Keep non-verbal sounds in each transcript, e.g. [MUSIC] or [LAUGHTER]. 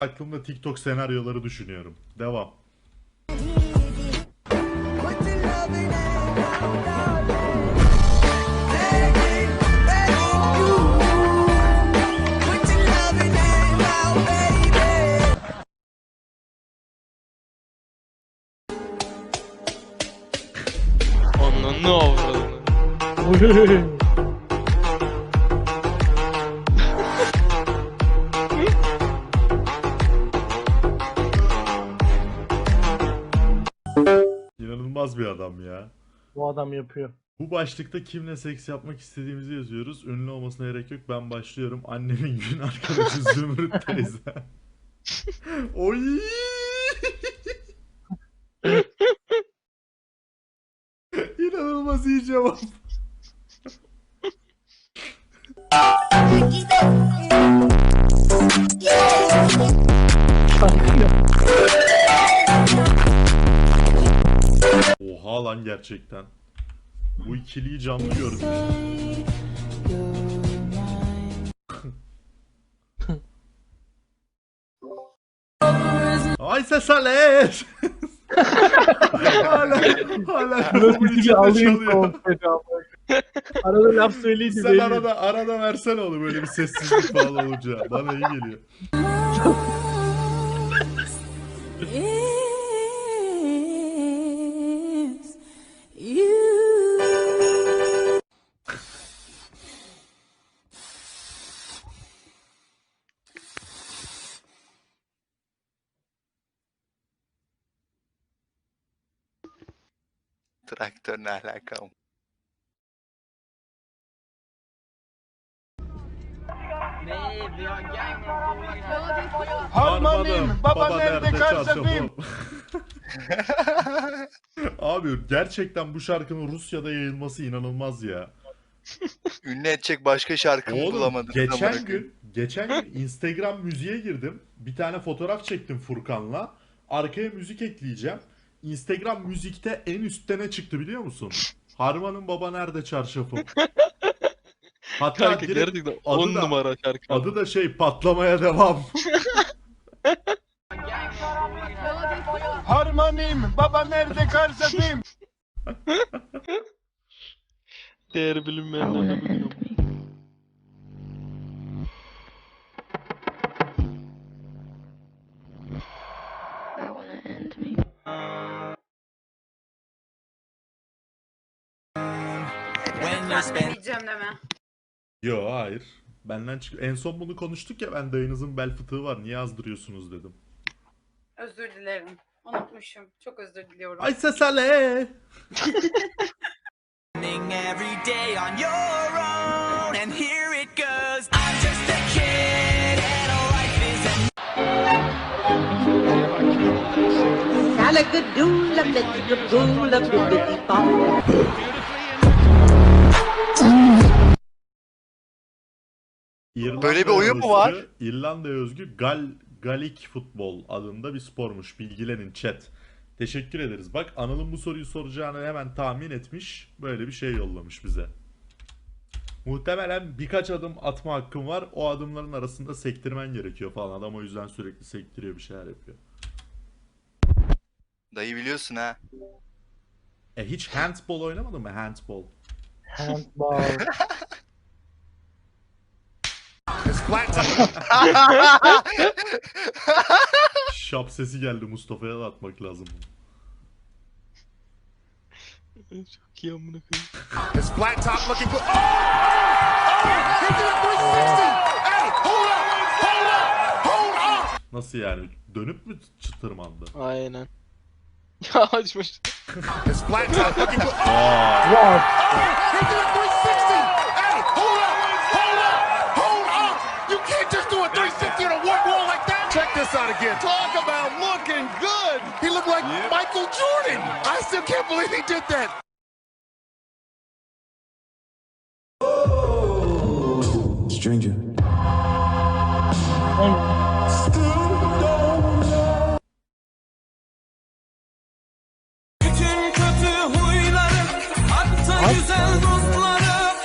Aklımda TikTok senaryoları düşünüyorum. Devam. Onun ne avradını. [LAUGHS] bir adam ya. Bu adam yapıyor. Bu başlıkta kimle seks yapmak istediğimizi yazıyoruz. Ünlü olmasına gerek yok. Ben başlıyorum. Annemin gün arkadaşı Zümrüt [LAUGHS] teyze. [LAUGHS] Oy! [LAUGHS] İnanılmaz iyi cevap. Lan gerçekten. Bu ikiliyi canlı gördüm. Ay ses ales. [LAUGHS] hala hala bir içinde alayım çalıyor. [LAUGHS] Arada laf söyleyince Sen arada arada versene onu böyle bir sessizlik falan olunca. Bana iyi geliyor. [LAUGHS] Traktör ne alaka? Harmanım, baba, nerede çarşafım? [LAUGHS] Abi gerçekten bu şarkının Rusya'da yayılması inanılmaz ya. Ünlü edecek başka şarkı mı Oğlum bulamadın? geçen gün geçen gün Instagram müziğe girdim. Bir tane fotoğraf çektim Furkan'la. Arkaya müzik ekleyeceğim. Instagram müzikte en üstte ne çıktı biliyor musun? [LAUGHS] Harman'ın baba nerede çarşafım? [LAUGHS] Hatta Kanka direkt gerçekten adı 10 da- numara şarkı. adı da şey patlamaya devam. [LAUGHS] Harmanım, baba nerede karsatayım? Değeri bilinmeyenlerle bugün Yo hayır. Benden çık. En son bunu konuştuk ya ben dayınızın bel fıtığı var niye yazdırıyorsunuz dedim. Özür dilerim. Unutmuşum. Çok özür diliyorum. Ay ses ale. every day on your own, and here it goes. I'm just a kid, and life is a İrlanda'ya Böyle bir oyun mu var? İrlanda'ya özgü Gal Galik futbol adında bir spormuş. Bilgilenin chat. Teşekkür ederiz. Bak Anıl'ın bu soruyu soracağını hemen tahmin etmiş. Böyle bir şey yollamış bize. Muhtemelen birkaç adım atma hakkım var. O adımların arasında sektirmen gerekiyor falan. Adam o yüzden sürekli sektiriyor bir şeyler yapıyor. Dayı biliyorsun ha. E hiç handball oynamadın mı? Handball. Handball. [LAUGHS] Şap sesi geldi Mustafa'ya da atmak lazım. Çok iyi amına koyayım. It's flat top looking good. Oh! Oh! He did a 360! Hey, hold up! Hold up! Hold up! Nasıl yani? Dönüp mü çıtırmandı? Aynen. Ya açmış. It's flat top looking good. Oh! Wow. He did a 360! This out again. Talk about looking good! He looked like Michael Jordan! I still can't believe he did that! Stranger. bütün kötü huyları, hatta.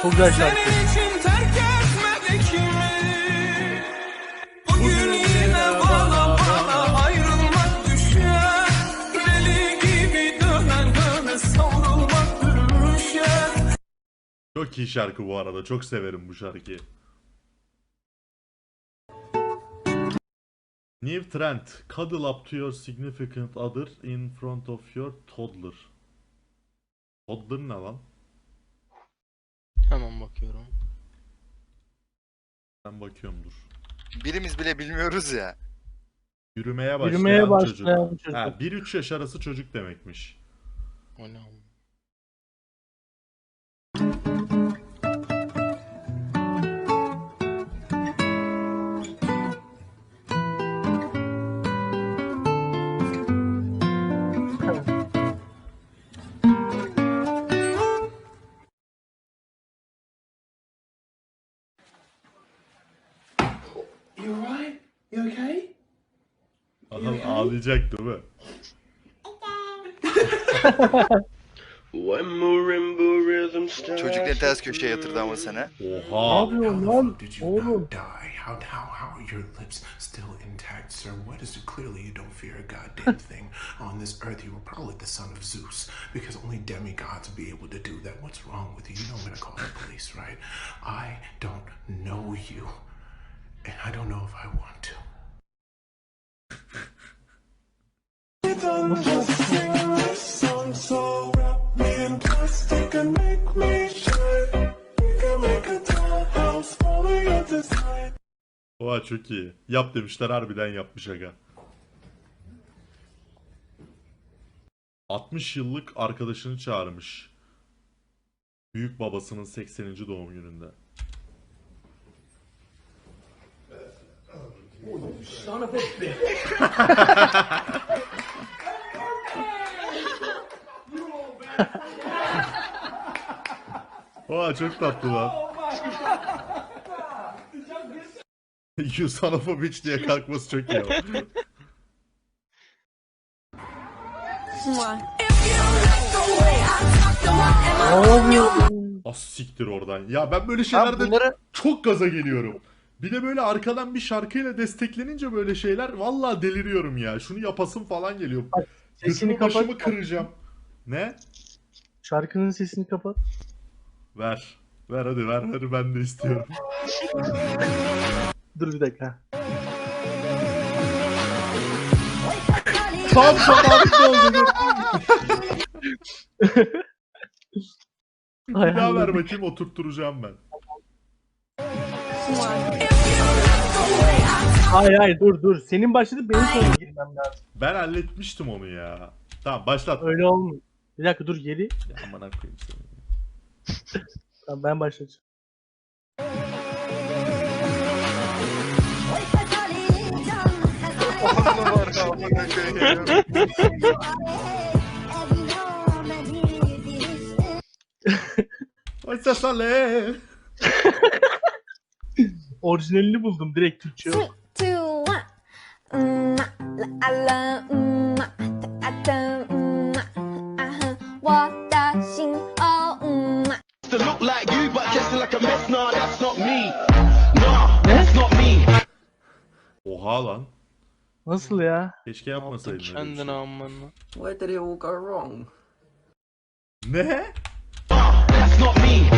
Çok güzel şarkı. Çok iyi şarkı bu arada. Çok severim bu şarkıyı. New trend. Cuddle up to your significant other in front of your toddler. Toddler ne lan? Hemen bakıyorum. Ben bakıyorum dur. Birimiz bile bilmiyoruz ya. Yürümeye başlayan Yürümeye çocuk. başlayan çocuk. Ha, 1-3 yaş arası çocuk demekmiş. O ne oğlum? Aha, ağlayacak değil mi? Çocuk ne ters köşeye yatırdı ama sana. Ne Oha. yapıyorsun lan? Did you Oğlum. not die? How, how, how are your lips still intact, sir? What is it? Clearly, you don't fear a goddamn thing. On this earth, you were probably the son of Zeus, because only demigods would be able to do that. What's wrong with you? You know I'm gonna call the police, right? I don't know you, and I don't know if I want to. Oha çok iyi. Yap demişler harbiden yapmış aga. 60 yıllık arkadaşını çağırmış. Büyük babasının 80. doğum gününde. [LAUGHS] Oha çok tatlı lan. you son of a bitch diye kalkması çok iyi? Az siktir oradan. Ya ben böyle şeylerde çok gaza geliyorum. Bir de böyle arkadan bir şarkıyla desteklenince böyle şeyler vallahi deliriyorum ya. Şunu yapasım falan geliyor. Sesini Götümü kapat. başımı kıracağım. Ne? Şarkının sesini kapat. Ver. Ver hadi ver hadi ben de istiyorum. Dur bir dakika. Tam zamanında oldu. [LAUGHS] dur. Bir daha ver bakayım oturtturacağım ben. Hayır hayır dur dur. Senin başladı benim sonra girmem lazım. Ben halletmiştim onu ya. Tamam başlat. Öyle olmuyor. Bir dakika dur geri. Ya amına koyayım seni. Tamam ben başlayacağım. Oysa sale. Orijinalini buldum direkt Türkçe. To look like you, but dressing like a mess. Nah, that's not me. Nah, that's not me. Oha lan. Nasıl ya? Keşke yapmasaydın öyle bir kendine şey. Where did it all go wrong? Ne? That's not me.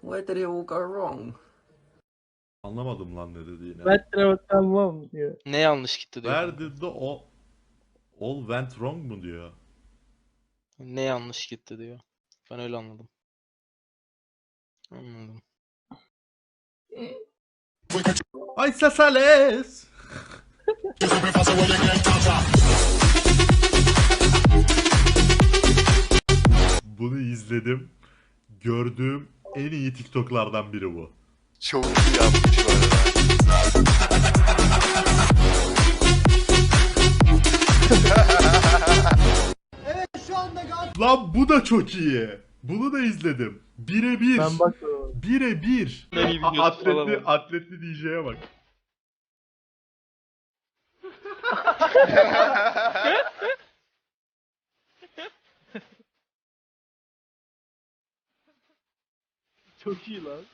Where did it all go wrong? Anlamadım lan ne dediğini. Ben bak tamam diyor. Ne yanlış gitti diyor. Where did the all, all went wrong mu diyor. Ne yanlış gitti diyor. Ben öyle anladım. Anladım. Ay sesales. Bunu izledim. Gördüğüm en iyi TikTok'lardan biri bu. Çok iyi yapmış bu arada. Lan bu da çok iyi. Bunu da izledim. Birebir. Ben bak Birebir. Atletli, atletli DJ'ye bak. çok iyi lan.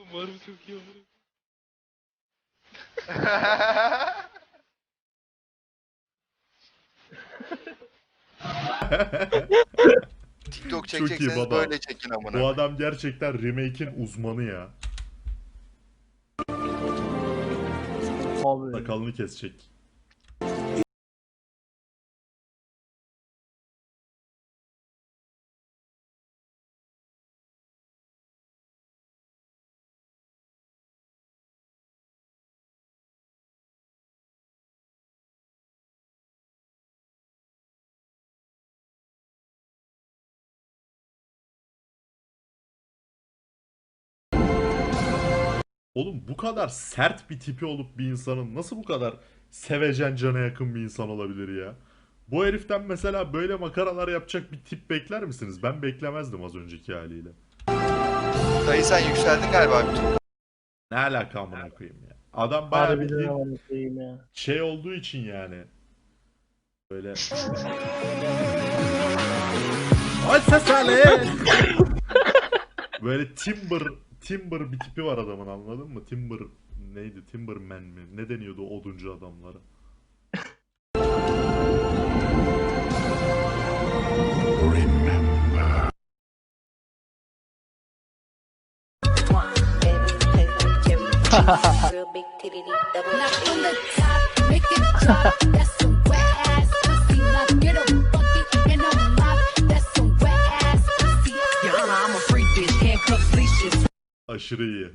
Umarım çok iyi olur. [LAUGHS] TikTok Çok iyi çekecekseniz baba. böyle çekin amına. Bu adam gerçekten remake'in uzmanı ya. Abi. Sakalını kesecek. Oğlum bu kadar sert bir tipi olup bir insanın nasıl bu kadar sevecen cana yakın bir insan olabilir ya? Bu heriften mesela böyle makaralar yapacak bir tip bekler misiniz? Ben beklemezdim az önceki haliyle. Dayı sen yükseldin galiba bir. Ne alaka amına koyayım ya? Adam bayağı Harbiden bildiğin amına koyayım ya. şey olduğu için yani. Böyle. Ay ses! Böyle Timber Timber bir tipi var adamın anladın mı? Timber neydi? Timberman mi? Ne deniyordu o oduncu adamlara? Now [LAUGHS] Aşırı iyi.